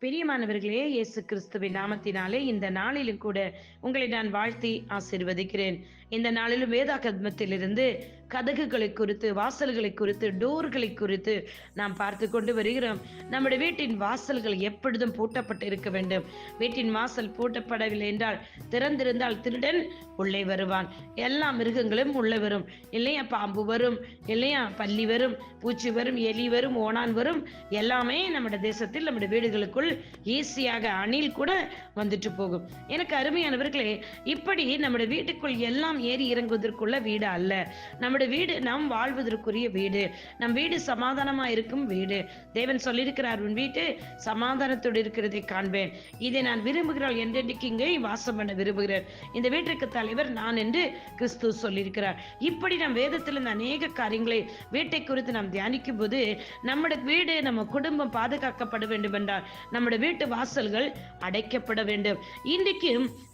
பிரியமானவர்களே இயேசு கிறிஸ்துவின் நாமத்தினாலே இந்த நாளிலும் கூட உங்களை நான் வாழ்த்தி ஆசிர்வதிக்கிறேன். இந்த நாளிலும் வேதாகமத்திலிருந்து கதகுகளை குறித்து வாசல்களை குறித்து டோர்களை குறித்து நாம் பார்த்து கொண்டு வருகிறோம். நம்முடைய வீட்டின் வாசல்கள் எப்பொழுதும் பூட்டப்பட்டு இருக்க வேண்டும். வீட்டின் வாசல் பூட்டப்படவில்லை என்றால் திறந்திருந்தால் திருடன் உள்ளே வருவான். எல்லா மிருகங்களும் உள்ளே வரும். இல்லையா பாம்பு வரும் இல்லையா பள்ளி வரும் பூச்சி வரும் எலி வரும் ஓணான் வரும். எல்லாமே நம்முடைய தேசத்தில் நம்முடைய வீடுகளுக்குள் ஈஸியாக அணில் கூட வந்துட்டு போகும். எனக்கு அருமையானவர்களே இப்படி நம்முடைய வீட்டுக்குள் எல்லாம் ஏறி இறங்குவதற்குள்ள வீடு அல்ல. நம்முடைய வீடு நாம் வாழ்வதற்குரிய வீடு. நம் வீடு சமாதானமா இருக்கும் வீடு. தேவன் சொல்லியிருக்கிறார் உன் வீட்டு சமாதானத்தோடு இருக்கிறதை காண்பேன். இதை நான் விரும்புகிறாள் என்றென்றைக்கு இங்கே வாசம் பண்ண விரும்புகிறேன். இந்த வீட்டிற்கு தலைவர் நான் என்று கிறிஸ்து சொல்லியிருக்கிறார். இப்படி நம் வேதத்தில் அநேக காரியங்களை வீட்டை குறித்து நாம் தியானிக்கும் போது நம்முடைய வீடு நம்ம குடும்பம் பாதுகாக்கப்பட வேண்டும் என்றால் நம்முடைய வீட்டு வாசல்கள் அடைக்கப்பட வேண்டும். இன்றைக்கு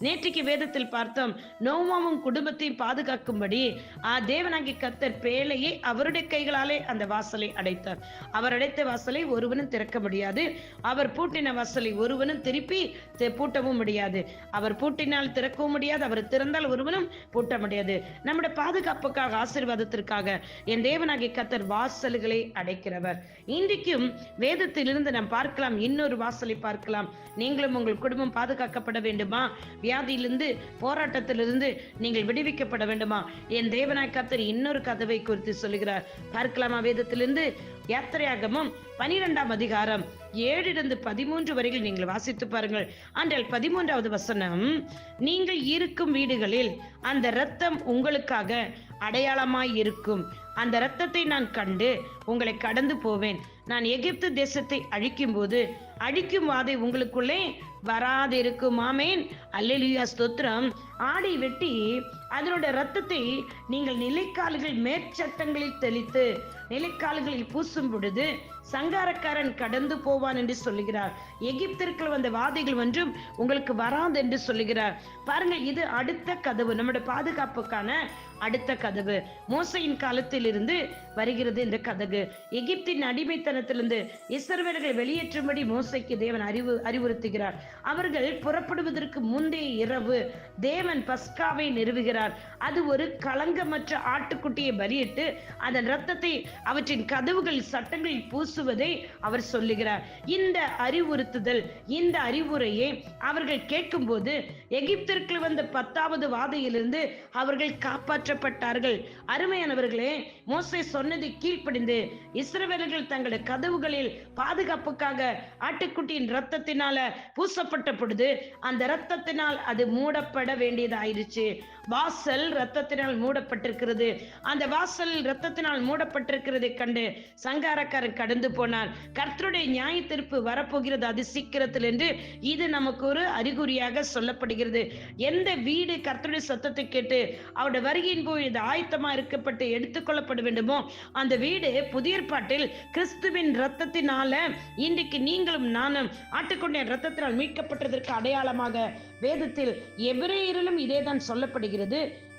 நேற்றைக்கு வேதத்தில் பார்த்தோம் நோவாவும் குடும்பத்தையும் பாதுகாக்கும்படி ஆ தேவனாகி கத்தர் பேழையை அவருடைய கைகளாலே அந்த வாசலை அடைத்தார். அவர் அடைத்த வாசலை ஒருவனும் திறக்க முடியாது. அவர் பூட்டின வாசலை ஒருவனும் திருப்பி பூட்டவும் முடியாது. அவர் பூட்டினால் திறக்கவும் முடியாது. அவர் திறந்தால் ஒருவனும் பூட்ட முடியாது. நம்முடைய பாதுகாப்புக்காக ஆசீர்வாதத்திற்காக என் தேவனாகிய கத்தர் வாசல்களை அடைக்கிறவர். இன்றைக்கும் வேதத்திலிருந்து நாம் பார்க்கலாம். இன்னொரு வாசலை பார்க்கலாம். நீங்களும் உங்கள் குடும்பம் பாதுகாக்கப்பட வேண்டுமா? வியாதியிலிருந்து போராட்டத்திலிருந்து நீங்கள் விடுவிக்கப்பட வேண்டுமா? என் தேவனாய் கத்தர் இன்னும் இன்னொரு கதவை குறித்து சொல்லுகிறார். பார்க்கலாமா? வேதத்திலிருந்து யாத்திரையாகமும் பனிரெண்டாம் அதிகாரம் ஏழிலிருந்து பதிமூன்று வரையில் நீங்கள் வாசித்து பாருங்கள். ஆண்டால் பதிமூன்றாவது வசனம் நீங்கள் இருக்கும் வீடுகளில் அந்த இரத்தம் உங்களுக்காக அடையாளமாய் இருக்கும். அந்த இரத்தத்தை நான் கண்டு உங்களை கடந்து போவேன். நான் எகிப்து தேசத்தை அழிக்கும் போது அழிக்கும் வாதை உங்களுக்குள்ளே வராதிருக்கும். ஆமேன். அல்லேலூயா ஸ்தோத்திரம். ஆடை வெட்டி அதனோட ரத்தத்தை நீங்கள் நிலைக்கால்கள் மேற்சட்டங்களில் தெளித்து நிலைக்கால்களில் பூசும் பொழுது சங்காரக்காரன் கடந்து போவான் என்று சொல்லுகிறார். எகிப்திற்குள் வந்த வாதைகள் ஒன்றும் உங்களுக்கு வராது என்று சொல்லுகிறார். பாருங்கள் இது அடுத்த கதவு. நம்முடைய பாதுகாப்புக்கான அடுத்த கதவு. மோசையின் காலத்தில் இருந்து வருகிறது இந்த கதகு எகிப்தின் அடிமைத்தனத்திலிருந்து இஸ்ரவேலர்களை வெளியேற்றும்படி மோசைக்கு தேவன் அறிவு அறிவுறுத்துகிறார். அவர்கள் புறப்படுவதற்கு முந்தைய இரவு தேவன் பஸ்காவை நிறுவுகிறார். அது ஒரு களங்கமற்ற ஆட்டுக்குட்டியை பலியிட்டு அதன் ரத்தத்தை அவற்றின் கதவுகள் சட்டங்களில் பூசுவதை அவர் சொல்லுகிறார். இந்த அறிவுறுத்துதல் இந்த அறிவுரையை அவர்கள் கேட்கும்போது எகிப்திற்கு வந்த பத்தாவது வாதையிலிருந்து அவர்கள் காப்பாற்ற காப்பாற்றப்பட்டார்கள் அருமையானவர்களே மோசை சொன்னது கீழ்ப்படிந்து இஸ்ரவேலர்கள் தங்கள் கதவுகளில் பாதுகாப்புக்காக ஆட்டுக்குட்டியின் ரத்தத்தினால பூசப்பட்ட பொழுது அந்த ரத்தத்தினால் அது மூடப்பட வேண்டியதாயிருச்சு. வாசல் ரத்தத்தினால் மூடப்பட்டிருக்கிறது. அந்த வாசல் ரத்தத்தினால் மூடப்பட்டிருக்கிறதை கண்டு சங்காரக்காரர் கடந்து போனார். கர்த்தருடைய நியாய தீர்ப்பு வரப்போகிறது அது சீக்கிரத்தில் என்று இது நமக்கு ஒரு அறிகுறியாக சொல்லப்படுகிறது. எந்த வீடு கர்த்தருடைய சத்தத்தை கேட்டு அவருடைய வருகையின் போது இது ஆயத்தமா இருக்கப்பட்டு எடுத்துக்கொள்ளப்பட வேண்டுமோ அந்த வீடு புதிய ஏற்பாட்டில் கிறிஸ்துவின் ரத்தத்தினால இன்றைக்கு நீங்களும் நானும் ஆட்டுக்கொண்ட ரத்தத்தினால் மீட்கப்பட்டதற்கு அடையாளமாக வேதத்தில் எபிரேயரிலும் இதேதான் சொல்லப்படுகிறது.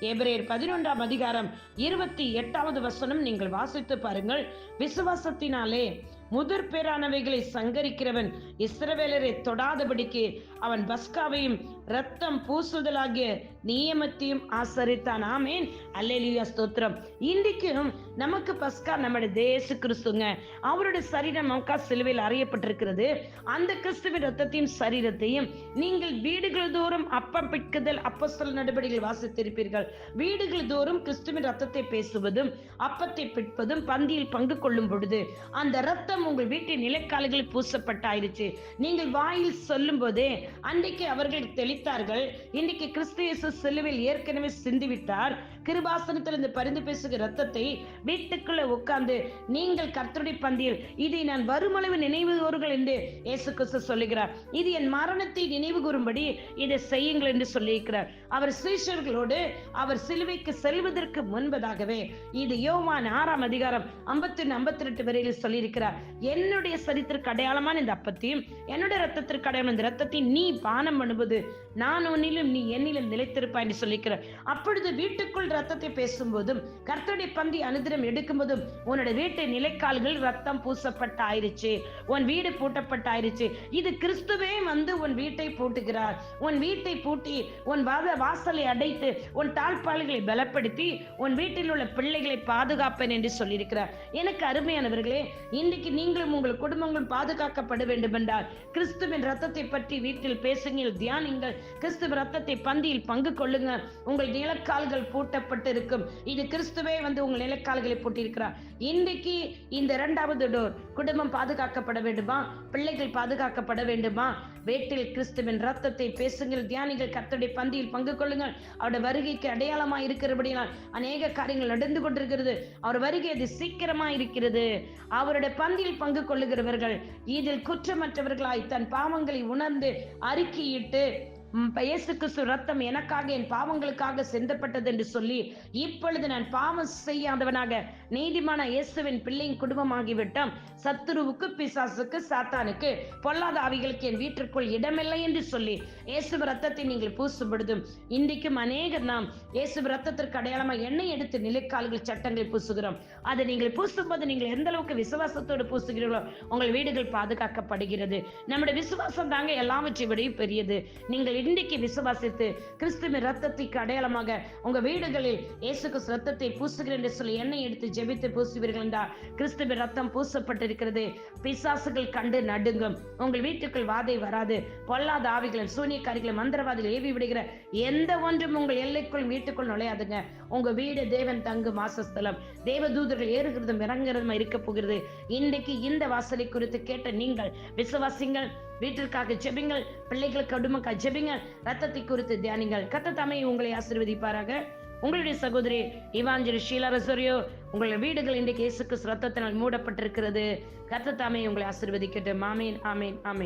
எபிரேயர் பதினொன்றாம் அதிகாரம் இருபத்தி எட்டாவது வசனம் நீங்கள் வாசித்து பாருங்கள். விசுவாசத்தினாலே முதற் பேரானவைகளை சங்கரிக்கிறவன் இஸ்ரவேலரை தொடாதபடிக்கு அவன் பஸ்காவையும் ரத்தம் பூசுதலாகிய நியமத்தையும் ஆசரித்தான். ஆமேன். அல்லேலியா ஸ்தோத்திரம். இன்றைக்கும் நமக்கு பஸ்கா நம்முடைய தேச கிறிஸ்துங்க. அவருடைய சரீரம் நமக்கா சிலுவையில் அறியப்பட்டிருக்கிறது. அந்த கிறிஸ்துவின் ரத்தத்தையும் சரீரத்தையும் நீங்கள் வீடுகள் தோறும் அப்பம் பிட்குதல் அப்போஸ்தல நடவடிக்கைகள் வாசித்திருப்பீர்கள். வீடுகள் தோறும் கிறிஸ்துவின் ரத்தத்தை பேசுவதும் அப்பத்தை பிட்பதும் பந்தியில் பங்கு கொள்ளும் பொழுது அந்த ரத்தம் உங்கள் வீட்டின் நிலைக்கால்களில் பூசப்பட்டாயிருச்சு. நீங்கள் வாயில் சொல்லும் போதே அன்றைக்கு அவர்கள் தெளித்தார்கள் இன்றைக்கு கிறிஸ்து இயேசு சிலுவில் ஏற்கனவே சிந்திவிட்டார். கிருபாசனத்திலிருந்து பரிந்து பேசுகிற ரத்தத்தை வீட்டுக்குள்ள உட்கார்ந்து நீங்கள் கர்த்தருடைய பந்தியில் இதை நான் வருமளவு நினைவுகூறுகள் என்று இயேசு கிறிஸ்து சொல்லுகிறார். இது என் மரணத்தை நினைவு கூறும்படி இதை செய்யுங்கள் என்று சொல்லியிருக்கிறார். அவர் சீஷர்களோடு அவர் சிலுவைக்கு செல்வதற்கு முன்பதாகவே இது யோவான் ஆறாம் அதிகாரம் ஐம்பத்தி ஒன்று ஐம்பத்தி ரெண்டு வரையில் சொல்லியிருக்கிறார். என்னுடைய சரித்திற்கு அடையாளமான இந்த அப்பத்தையும் என்னுடைய ரத்தத்திற்கு அடையாளம் இந்த ரத்தத்தை நீ பானம் பண்ணுவது நான் உன்னிலும் நீ என்னிலும் நிலைத்திருப்பாய் என்று சொல்லிக்கிறார் அப்பொழுது வீட்டுக்குள் ரத்தத்தை பேசும்போதும் கர்த்தருடைய பந்தி அனுதினம் எடுக்கும்போதும் உன்னோட வீட்டு நிலைக்கால்கள் ரத்தம் பூசப்பட்ட ஆயிருச்சு உன் வீடு பூட்டப்பட்ட ஆயிருச்சு இது கிறிஸ்துவே வந்து உன் வீட்டை பூட்டுகிறார். உன் வீட்டை பூட்டி உன் வாத வாசலை அடைத்து உன் தாழ்பாள்களை பலப்படுத்தி உன் வீட்டில் உள்ள பிள்ளைகளை பாதுகாப்பேன் என்று சொல்லியிருக்கிறார். எனக்கு அருமையானவர்களே இன்னைக்கு நீங்களும் உங்கள் குடும்பங்களும் பாதுகாக்கப்பட வேண்டும் என்றால் கிறிஸ்துவின் ரத்தத்தை பற்றி வீட்டில் பேசுங்கள் தியானிங்கள். கிறிஸ்துவ ரத்தத்தை பந்தியில் பங்கு கொள்ளுங்கள். உங்கள் நிலக்கால்கள் பூட்ட இருக்கும் இது கிறிஸ்துவே வந்து உங்கள் நிலைக்கால்களை போட்டிருக்கிறார் இன்றைக்கு இந்த இரண்டாவது டோர் குடும்பம் பாதுகாக்கப்பட வேண்டுமா? பிள்ளைகள் பாதுகாக்கப்பட வேண்டுமா? வேட்டில் கிறிஸ்துவின் ரத்தத்தை பேசுங்கள் தியானிகள் கர்த்தருடைய பந்தியில் பங்கு கொள்ளுங்கள். அவருடைய வருகைக்கு அடையாளமா இருக்கிறபடியால் அநேக காரியங்கள் நடந்து கொண்டிருக்கிறது. அவர் வருகை அது சீக்கிரமா இருக்கிறது. அவருடைய பந்தியில் பங்கு கொள்ளுகிறவர்கள் இதில் குற்றமற்றவர்களாய் தன் பாவங்களை உணர்ந்து அறிக்கையிட்டு இயேசு கிறிஸ்து ரத்தம் எனக்காக என் பாவங்களுக்காக செந்தப்பட்டது என்று சொல்லி இப்பொழுது நான் பாவம் செய்யாதவனாக நீதிமான இயேசுவின் பிள்ளையின் குடும்பமாகிவிட்டோம். சத்துருவுக்கு பிசாசுக்கு சாத்தானுக்கு பொல்லாத ஆவிகளுக்கு என் வீட்டிற்குள் இடமில்லை என்று சொல்லி இயேசு ரத்தத்தை நீங்கள் பூசும்படுதும் இன்றைக்கும் அநேகர் நாம் இயேசு ரத்தத்திற்கு அடையாளமா எண்ணெய் எடுத்து நிலைக்கால்கள் சட்டங்களை பூசுகிறோம். அதை நீங்கள் பூசும்போது நீங்கள் எந்த அளவுக்கு விசுவாசத்தோடு பூசுகிறீர்களோ உங்கள் வீடுகள் பாதுகாக்கப்படுகிறது. நம்முடைய விசுவாசம் தாங்க எல்லாவற்றை விடையும் பெரியது. நீங்கள் இன்றைக்கு விசுவாசித்து கிறிஸ்துவின் ரத்தத்திற்கு அடையாளமாக உங்க வீடுகளில் இயேசு கிறிஸ்து ரத்தத்தை பூசுகிறேன் என்று சொல்லி எண்ணெய் எடுத்து ஜெபித்து பூசுவீர்கள் என்றால் கிறிஸ்துவின் ரத்தம் பூசப்பட்டிருக்கிறது. பிசாசுகள் கண்டு நடுங்கும். உங்கள் வீட்டுக்குள் வாதை வராது. பொல்லாத ஆவிகளும் சூனியக்காரிகளும் மந்திரவாதிகள் ஏவி விடுகிற எந்த ஒன்றும் உங்கள் எல்லைக்குள் வீட்டுக்குள் நுழையாதுங்க. உங்க வீடு தேவன் தங்கும் வாசஸ்தலம். தேவ தூதர்கள் ஏறுகிறதும் இறங்குறதும் இருக்க போகிறது. இன்றைக்கு இந்த வாசலை குறித்து கேட்ட நீங்கள் விசுவாசிங்கள் வீட்டிற்காக ஜெபிங்கள். பிள்ளைகளுக்கு கடுமக்காக ஜெபிங்கள். ரத்தத்தை குறித்து தியானிங்கள். கத்த தமை உங்களை ஆசீர்வதிப்பாராக. உங்களுடைய சகோதரி இவாஞ்சலி ஷீலா ரசோரியோ உங்களுடைய வீடுகள் இன்றைக்கு இயேசுக்கு ரத்தத்தினால் மூடப்பட்டிருக்கிறது. கத்த தாமே உங்களை ஆசிர்வதிக்கட்டும். ஆமேன் ஆமேன் ஆமேன்.